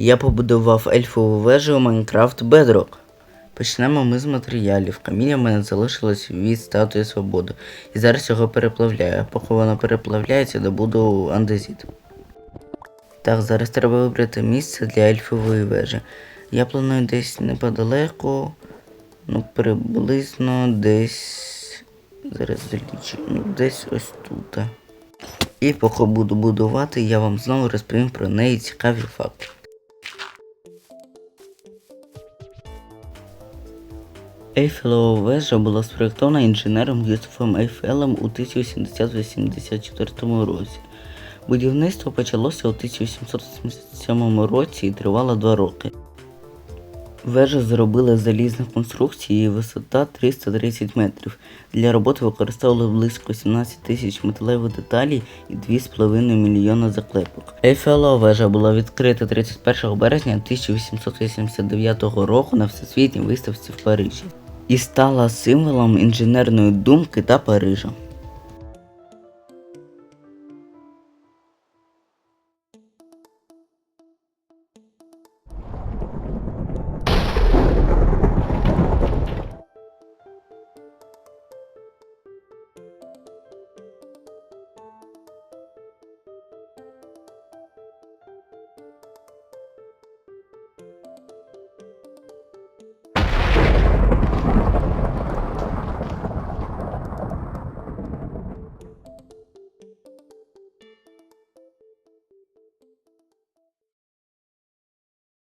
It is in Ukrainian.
Я побудував ельфову вежу у Майнкрафт Bedrock. Почнемо ми з матеріалів. Каміння в мене залишилось від статуї свободи. І зараз його переплавляю. Поки воно переплавляється, добуду андезіт. Так, зараз треба вибрати місце для ельфової вежі. Я планую десь неподалеку, ну приблизно десь. Зараз залічу. Ну, десь ось тут. І поки буду будувати, я вам знову розповім про неї цікаві факти. Ейфелева вежа була спроєктована інженером Юсуфом Ейфелем у 1784 році. Будівництво почалося у 1887 році і тривало два роки. Вежа зробила з залізних конструкцій, її висота 330 метрів. Для роботи використовували близько 17 тисяч металевих деталей і 2,5 мільйона заклепок. Ейфелева вежа була відкрита 31 березня 1889 року на всесвітній виставці в Парижі і стала символом інженерної думки та Парижа.